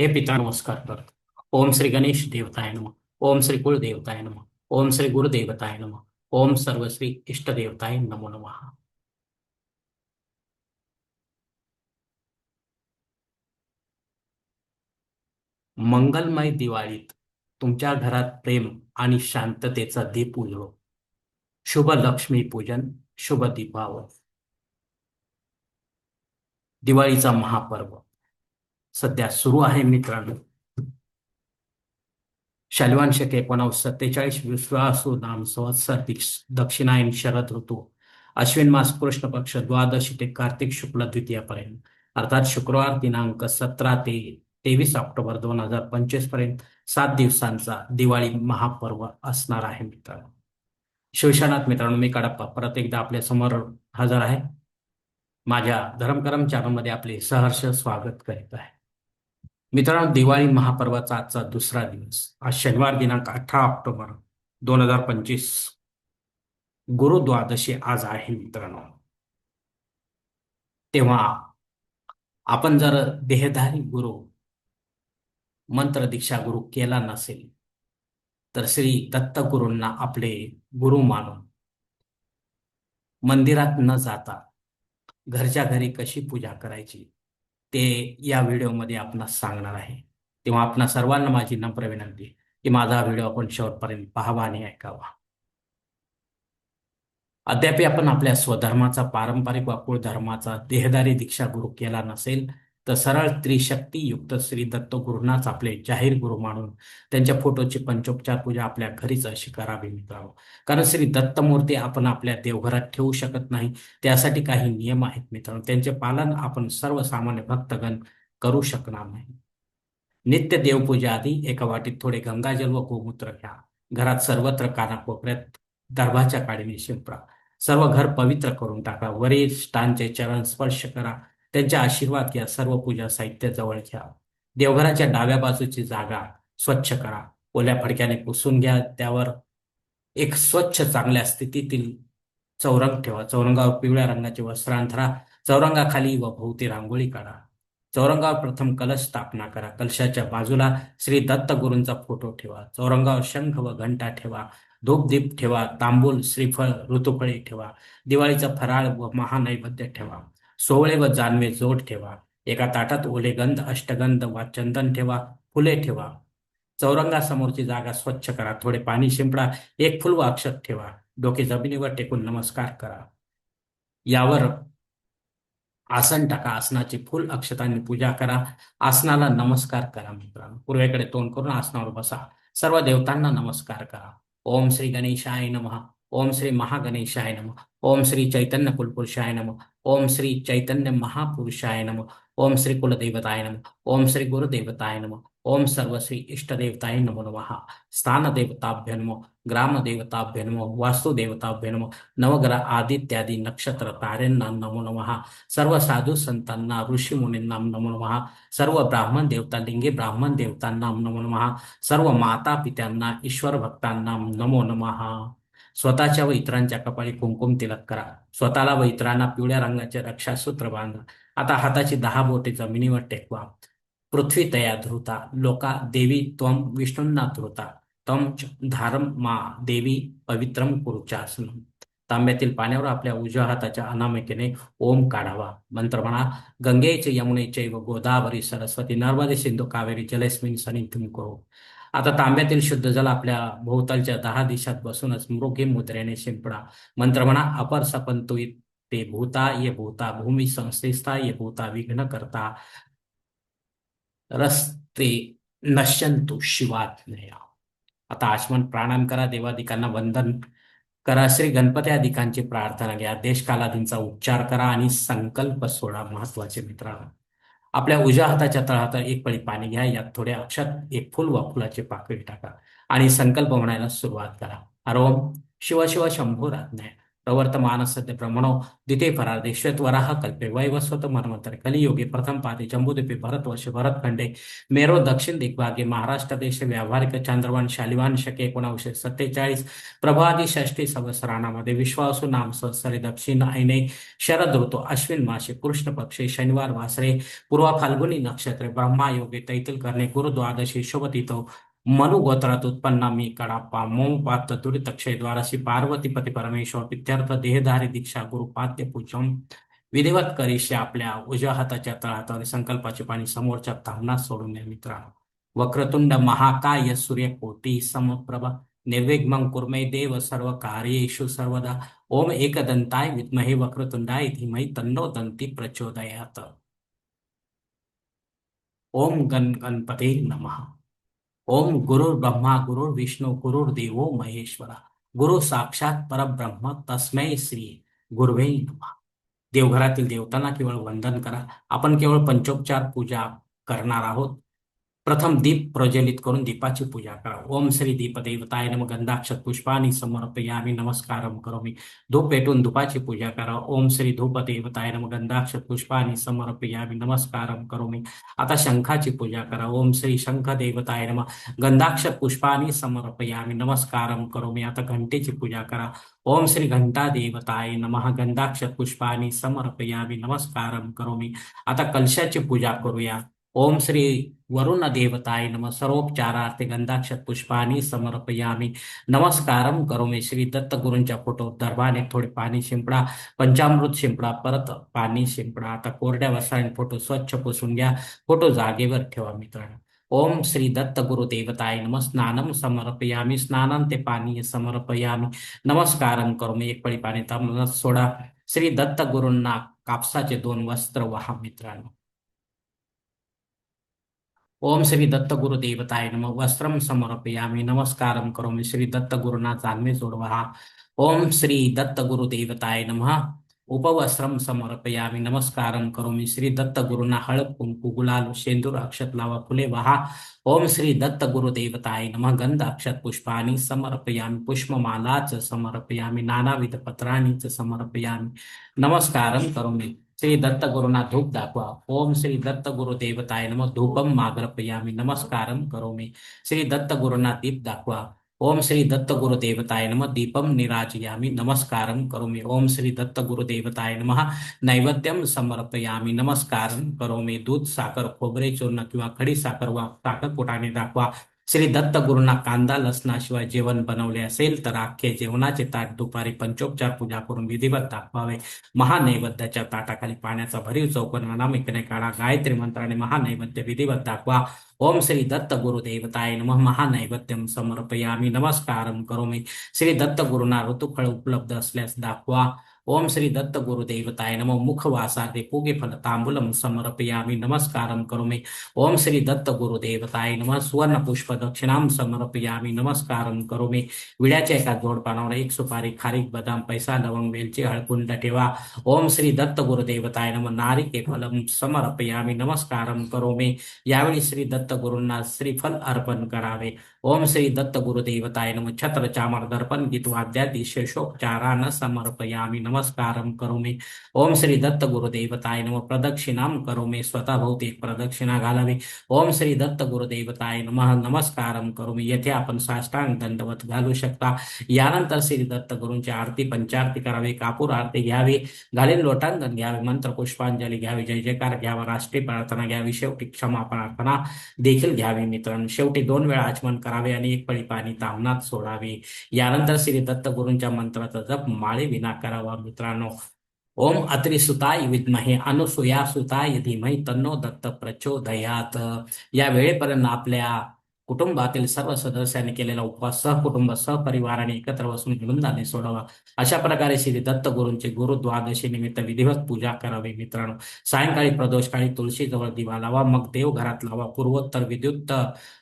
हे पिता नमस्कार करतो. ओम श्री गणेश देवताय नम. ओम श्री कुळ देवताय नम. ओम श्री गुरुदेवताय नम. ओम सर्व श्री नमो नमः. मंगलमय दिवाळीत तुमच्या घरात प्रेम आणि शांततेचा दीप उजळो. शुभ लक्ष्मी पूजन शुभ दीपावली. दिवाळीचा महापर्व. सध्या सुरू आहे मित्रांनो. शालिवान शके एकोणावीस सत्तेचाळीस विश्वासू नाम संवत्सर दक्षिणायन शरद ऋतू अश्विन मास कृष्ण पक्ष द्वादशी ते कार्तिक शुक्ल द्वितीयापर्यंत अर्थात शुक्रवार दिनांक सतरा ते तेवीस ऑक्टोबर दोन हजार पंचवीसपर्यंत सात दिवसांचा दिवाळी महापर्व असणार आहे मित्रांनो. शिवशानात मित्रांनो मी कडप्पा परत एकदा आपल्यासमोर हजर आहे. माझ्या धर्मकरम चॅनलमध्ये आपले सहर्ष स्वागत करीत आहे. मित्रांनो दिवाळी महापर्वाचा आजचा दुसरा दिवस. आज शनिवार दिनांक अठरा ऑक्टोबर दोन हजार पंचवीस. गुरु द्वादशी आज आहे मित्रांनो. तेव्हा आपण जर देहधारी गुरु मंत्र दीक्षा गुरु केला नसेल तर श्री दत्त गुरूंना आपले गुरु मानून मंदिरात न जाता घरच्या घरी कशी पूजा करायची? ते या व्हिडिओमध्ये आपणास सांगणार आहे. तेव्हा आपण सर्वांना माझी नम्र विनंती की माझा व्हिडिओ आपण शेवटपर्यंत पाहावा आणि ऐकावा. अद्याप आपण आपल्या स्वधर्माचा पारंपरिक वा धर्माचा देहदारी दीक्षा गुरु केला नसेल तर सरळ त्रिशक्ती युक्त श्री दत्त गुरुनाच आपले जाहीर गुरु मानून त्यांच्या फोटोची पंचोपचार पूजा आपल्या घरीच अशी करावी मित्रांनो. कारण श्री दत्तमूर्ती आपण आपल्या देवघरात ठेवू शकत नाही. त्यासाठी काही नियम आहेत मित्रांनो. त्यांचे पालन आपण सर्वसामान्य भक्तगण करू शकणार नाही. नित्य देवपूजा आधी एका वाटीत थोडे गंगाजल व गोमूत्र घ्या. घरात सर्वत्र कानाकोपऱ्यात दर्भाच्या काडीने शिंपरा सर्व घर पवित्र करून टाका. वरिष्ठांचे चरण स्पर्श करा. त्यांचे आशीर्वाद घ्या सर्व पूजा साहित्य जवळ घ्या. देवघराच्या डाव्या बाजूची जागा स्वच्छ करा. ओल्या फडक्याने पुसून घ्या त्यावर एक स्वच्छ चांगल्या स्थितीतील चौरंग ठेवा. चौरंगावर पिवळ्या रंगाचे वस्त्र अंथरा. चौरंगाखाली व भोवती रांगोळी काढा. चौरंगावर प्रथम कलश स्थापना करा. कलशाच्या बाजूला श्री दत्त गुरूंचा फोटो ठेवा. चौरंगावर शंख व घंटा ठेवा. धूपदीप ठेवा. तांबूल श्रीफळ ऋतुफळे ठेवा. दिवाळीचा फराळ व महानैवेद्य ठेवा. सोवळे व जानवे जोड ठेवा. एका ताटात ओले गंध अष्टगंध वा चंदन ठेवा फुले ठेवा. चौरंगासमोरची जागा स्वच्छ करा. थोडे पाणी शिंपडा. एक फुल व अक्षत ठेवा. डोके जमिनीवर टेकून नमस्कार करा. यावर आसन टाका. आसनाची फुल अक्षतांनी पूजा करा. आसनाला नमस्कार करा मित्रांनो. पूर्वेकडे तोंड करून आसनावर बसा. सर्व देवतांना नमस्कार करा. ओम श्री गणेशाय नमः. ओम श्री महागणेशाय नमः। ओम श्री चैतन्य कुलपुरुषाय नमः। ओम श्री चैतन्य महापुरुषाय नमः। ओम श्री कुलदेवताय नमः। ओम श्री गुरुदेवताय नमः। ओम सर्वश्री इष्टदेवताय नमो नमः। स्थानदेवताभ्य नमो। ग्रामदेवताभ्य नमो। वास्तुदेवताभ्य नमो। नवग्रह आदित्यादी नक्षत्र ताऱ्यांना नमो नमः। सर्व साधू संतांना ऋषी मुनींना नमो नमः। सर्व ब्राह्मण देवता लिंगी ब्राह्मण देवतांना नमो नमः। सर्व माता पित्यांना ईश्वर भक्तांना नमो नमः। स्वतःच्या व इतरांच्या कपाळी कुंकुम तिलक करा. स्वतःला व इतरांना पिवळ्या रंगाचे रक्षासूत्र बांधा. आता हाताची दहा बोटे जमिनीवर टेकवा. पृथ्वी तया धृता. लोका देवी त्वम विष्णूंना धृता. तम धारम मा देवी पवित्रम कुरुचासन. तांब्यातील पाण्यावर आपल्या उजव्या हाताच्या अनामिकेने ओम काढावा. मंत्र म्हणा गंगेचे यमुनेचे व गोदावरी सरस्वती नर्मदे सिंधू कावेरी जलस्मिन सनी करू आता तांब्यातील शुद्ध जल आपल्या भोवतालच्या दहा दिशात बसूनच मृगी मुद्रेने शिंपडा. मंत्र म्हणा अपर सपंतु ते भूता ये भूता भूमी संस्थेस्था ये भूता विघ्न करता रस्ते नश्यंतु शिवात्मया आता आचमन प्राणायाम करा देवादिकांना वंदन करा श्री गणपती अधिकांची प्रार्थना घ्या देशकालादींचा उच्चार करा आणि संकल्प सोडा महत्त्वाचे मित्रांनो. आपल्या उजव्या हाताच्या तळहात एक पळी पाणी घ्या यात थोड्या अक्षात एक फुल व फुलाचे पाकळी टाका आणि संकल्प म्हणायला सुरुवात करा. हरोम शिव शिव शंभू राज्ञाय प्रवर्तमानस्य ब्रह्मणो द्वितीय परार्धे कल्पे वैवस्वत मन्वंतरे कलियुगे प्रथम पादे जम्बूद्वीपे भरतवर्ष भरतखंडे मेरो दक्षिण दिग्भागे महाराष्ट्र देश व्यावहारिक चांद्रवान शालिवान शके एकोणावीसशे सत्तेचाळीस। प्रभादी षष्टी संवत्सराणामध्ये विश्वासू नाम संवत्सरे दक्षिण ऐने शरद ऋतू अश्विन मासे कृष्ण पक्षे शनिवार वासरे। पूर्वा फाल्गुनी नक्षत्रे ब्रह्मा योगे तैतील करणे गुरुद्वादशी शुभतितो मनु गोत्रात उत्पन्ना मी कडाप्पा मोम पात्र दुरित क्षय परमेश्वर पित्यर्थ देहधारी दीक्षा गुरु पूजम विधिवत करीशी आपल्या उजव्या हाताच्या तळहातावर संकल्पाचे पाणी समोरच्या तामनात सोडून द्या मित्रांनो। वक्रतुंड महाकाय सूर्यकोटी समप्रभा निर्विघ्नं कुर्मे देव सर्व कार्येषु सर्वदा। ओम एकदंताय विद्महे वक्रतुंडाय धीमहि तन्नो दंती प्रचोदयात। ओम गण गणपते नमः। ओम गुरुर् ब्रह्मा गुरुर् विष्णू गुरुर्देवो महेश्वरा। गुरु साक्षात परब्रह्म तस्मै श्री गुरुवे नमः। देवघरातील देवतांना केवळ वंदन करा आपण केवळ पंचोपचार पूजा करणार आहोत. प्रथम दीप प्रज्वलित करून दीपाची पूजा करा. ओम श्री दीपदेवताय नम गंधाक्षत पुष्पानी समर्पयामी. नमस्कारम करोमी. धूप पेटून धुपाची पूजा करा. ओम श्री धूप देवताय नम गंधाक्षत पुष्पानी समर्पयामी. नमस्कारम करोमी. आता शंखाची पूजा करा. ओम श्री शंख देवताय नम गंधाक्षत पुष्पानी समर्पयामी. नमस्कारम करोमी. आता घंटेची पूजा करा. ओम श्री घंटा देवताय नमः गंधाक्षत पुष्पानी समर्पयामी. नमस्कारम करोमी. आता कलशाची पूजा करूया. ओम श्री वरुण देवताय नम। सर्वोपचारार्थे गंधाक्षत पुष्पानी समर्पयामी। नमस्कारम करोमी श्री दत्त गुरूंच्या फोटो दरबाने। थोडे पाणी शिंपडा पंचामृत शिंपडा परत पाणी शिंपडा। आता कोरड्या वस्त्राने फोटो स्वच्छ पुसून घ्या फोटो जागेवर ठेवा मित्रांनो। ओम श्री दत्त गुरु देवताय नम। स्नानम समर्पयामी स्नानं ते पाणी समर्पयामी। नमस्कारम करोमी एक पळी पाणी सोडा। श्री दत्त गुरूंना कापसाचे दोन वस्त्र वाहा मित्रांनो। ओम श्री दत्तगुरुदेवताय नम. वस्त्रम समर्पयामी. नमस्कारम करोमी. श्री दत्तगुरुना सोडवा ओम श्री दत्तगुरुदेवताय नम. नमः उपवस्त्रम समर्पयामी. नमस्कारम करोमी. श्री दत्तगुरुना हळद कुंकू गुलाल शेंदूर अक्षत लावा फुले वहा. ओम श्री दत्तगुरुदेवताय नम. नमः गंध अक्षत पुष्पानी समर्पयामी. पुष्पमालाच समर्पयामी. नानाविध पत्राणीच समर्पयामी. नमस्कारम करोमी. श्री दत्त गुरुना धूप दाखवा। ओम श्री दत्त गुरु देवताय नम। धूपम माग्रपयामी। नमस्कारम करोमी। श्री दत्त गुरुना दीप दाखवा। ओम श्री दत्त गुरु देवताय नम। दीपम निराजयामी। नमस्कारम करोमि। ओम श्री दत्त गुरु देवताय नम। नैवेद्यम समर्पयामी। नमस्कारम करोमी। दूध साखर खोबरे चूर्ण किंवा खडी साखर वा साखर पुटाने दाखवा। श्री दत्त गुरुंना कांदा लसणाशिवाय जेवण बनवले असेल तर अख्खे जेवणाचे ताट दुपारी पंचोपचार पूजा करून विधिवत दाखवावे. महानैवेद्याच्या ताटाखाली पाण्याचा भरीव चौकन अनामिकने काढा गायत्री मंत्राने महानैवेद्य विधिवत दाखवा. ओम श्री दत्त गुरुदेवताय नमः. महानैवेद्यम समर्पयामी. नमस्कारम करोमी. श्री दत्त गुरुना ऋतुफळ उपलब्ध असल्यास दाखवा. ओम श्री दत्त गुरुदेवताय नमो मुखवासार्थे पूगे फल तांबूलम समर्पयामी नमस्कारम करोमि। ओम श्री दत्त गुरुदेवताय नमः सुवर्ण पुष्प दक्षिणाम समर्पयामी नमस्कारम करोमि। विड्याच्या एका जोडपानावर एक सुपारी खारीक बदाम पैसा लवंग वेलची हळकुंड ठेवा। ओम श्री दत्त गुरुदेवताय नम नारिके फलम समर्पयामी नमस्कारम करोमि। यावेळी श्री दत्त गुरूंना श्रीफल अर्पण करावे। ओम श्री दत्त गुरुदेवताय नम छत्र चामर दर्पण गीत वाद्यादी शेषोपचारान समर्पयामी। नमस्कारम ओम श्री दत्त गुरुदेवताय नम प्रदक्षिणाम करोमि। स्वतः भोवती एक प्रदक्षिणा घालावी। ओम श्री दत्त गुरुदेवताय नम। नमस्कारम करोमी। येथे आपण साष्टांग दंडवत घालू शकता। यानंतर श्री दत्त गुरूंची आरती पंचारती करावी कापूर आरती घ्यावी घालील लोटांगण घ्यावे मंत्र पुष्पांजली घ्यावी जय जयकार घ्यावा राष्ट्रीय प्रार्थना घ्यावी शेवटी क्षमा प्रार्थना देखील घ्यावी मित्रांनो। शेवटी दोन वेळा आचमन करा। करावे आणि एक पळी पाणी तामनात सोडावे. यानंतर श्री दत्त गुरूंच्या मंत्राचा जप माळे विना करावा मित्रांनो. ओम अत्रिसुताय विद्महे अनुसुया सुताय धीमहि तन्नो दत्त प्रचोदयात. या वेळेपर्यंत आपल्या कुटुंबातील सर्व सदस्यांनी केलेला उपवास सहकुटुंब सहपरिवाराने एकत्र बसून वृंदाने सोडावा. अशा प्रकारे श्री दत्त गुरूंचे गुरु द्वादशी निमित्त विधिवत पूजा करावी मित्रांनो. सायंकाळी प्रदोषकाळी तुळशी जवळ दिवा लावा मग देव घरात लावा पूर्वोत्तर विद्युत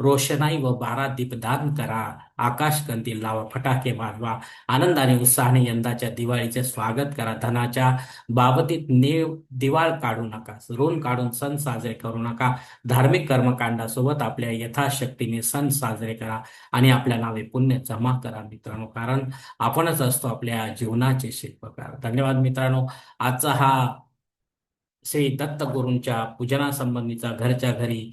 रोषणाई व बारा दीपदान करा आकाश कंदील लावा फटाके वाजवा आनंदाने उत्साहाने यंदाच्या दिवाळीचे स्वागत करा धनाच्या बाबतीत नेव दिवाळ काढू नका ऋण काढून सण साजरे करू नका धार्मिक कर्मकांडासोबत आपल्या यथाशक्तीने सण साजरे करा आणि आपल्या नावे पुण्य जमा करा मित्रांनो. कारण आपणच असतो आपल्या जीवनाचे शिल्पकार. धन्यवाद मित्रांनो. आजचा हा श्री दत्त गुरूंच्या पूजनासंबंधीचा घरच्या घरी